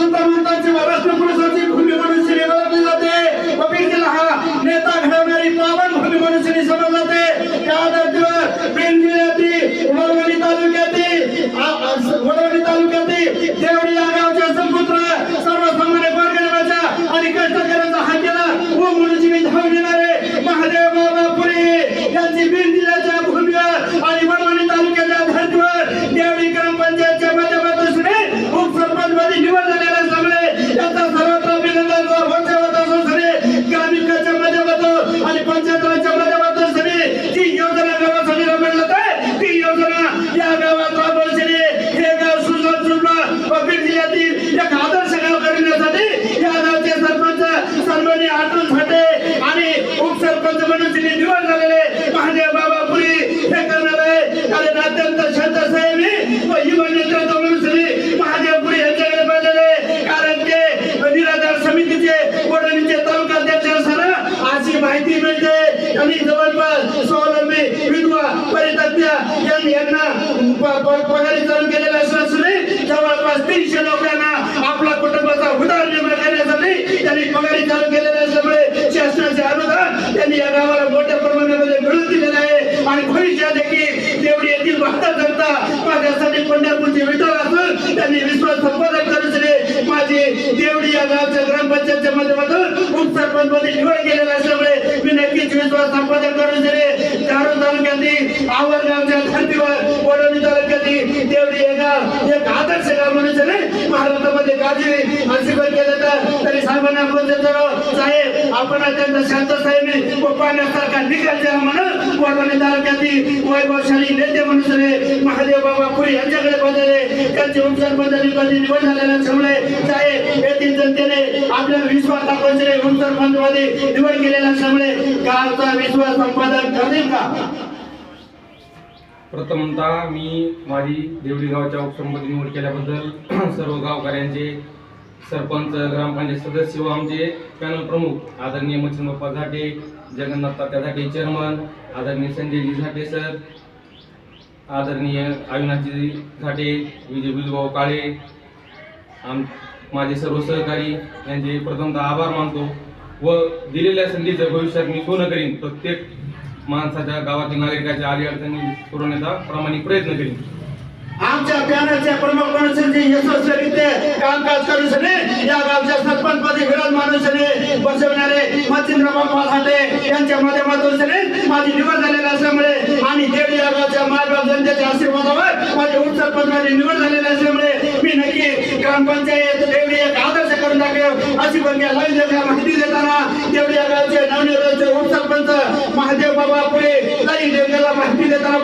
संतांची महाराष्ट्र व भूमी म्हणून श्री ओळखली जाते. व बीड हा नेता घडवणारी पावन भूमी म्हणून श्री समजली जाते. त्या धर्तीवर बीड जिल्ह्यातील वडवणी तालुक्यातील वडवणी तालुक्यातील देवडी या गावचे संपुत्र सर्वसामान्य वर्गणीच्या आणि कष्टकऱ्यांचा हा केला व म्हणून धाव घेणार माहिती मिळते. आणि जवळपास स्वावलंबी विधवा परितज्ञ यांना पगारी चालू केलेला असल्याने जवळपास तीनशे लोकांना आपला कुटुंबाचा उदरनिर्वाह करण्यासाठी त्यांनी पगारी चालू केलेल्या असल्यामुळे शासनाचे अनुदान त्यांनी या गावाला मोठ्या प्रमाणामध्ये मिळून दिलेलं आहे. आणि भविष्यात देखील देवडी येथील वाहता करता माझ्यासाठी पंढरपूरचे विठ्ठल असून त्यांनी विश्वास संपादन करून माझी देवडी या गावच्या ग्रामपंचायतच्या माध्यमातून उपसरपंच मध्ये निवड केलेला असल्यामुळे मी नक्कीच विश्वास संपादन करून दिले. धारूर तालुक्यातील आवर गावच्या धर्तीवर वडोली तालुक्यातील देवडी हे गाव एक आदर्श गाव म्हणून महाराष्ट्रामध्ये गाजी असे केलं तर साहेबांना बोलतो साहेब आपण अत्यंत शांत साहेब पाण्यासारखा निकाल द्या म्हणून तालुक्यातील वैभवशाली नेते म्हणून महादेव बाबा यांच्याकडे बदलले. त्यांचे निवड झालेल्या साहेब येथील जनतेने विश्वास निवड केलेल्या विश्वास संपादन का? प्रथमतः मी माझी देवडी गावच्या उपसरपंच निवड केल्याबद्दल सर्व गावकऱ्यांचे सरपंच ग्रामपंचायत सदस्य व आमचे पॅनल प्रमुख आदरणीय मच्छिंद्रप्पा झाटे जगन्नाथ तात्या झाटे चेअरमन आदरणीय संजयजी झाटे सर आदरणीय अविनाशजी झाटे विजय बिलभाऊ काळे आम माझे सर्व सहकारी यांचे प्रथमतः आभार मानतो व दिलेल्या संधीचं भविष्यात मी सोनं करीन. प्रत्येक माणसाच्या गावातील नागरिकाच्या आली अडचणी सोडवण्याचा प्रामाणिक प्रयत्न करीन. आमच्या प्रमुख यशस्वीरित्या कामकाज करून या गावच्या सरपंच पदी विरोध माणूसने बसवणारे मच्छिंद्र बाबा हाटे यांच्या माध्यमातून सने माझी निवड झालेली असल्यामुळे आणि देवडी या गावच्या मायबाप जनतेच्या आशीर्वादावर माझी उपसरपंच माझी निवड झालेली असल्यामुळे मी नक्की ग्रामपंचायत देवडी एक आदर्श करून दाखव अशी पण या लाईन देता माहिती देताना देवडी या गावचे नवनिर्वाचित उपसरपंच महादेव बाबा पुढे लाईन देवतेला माहिती देताना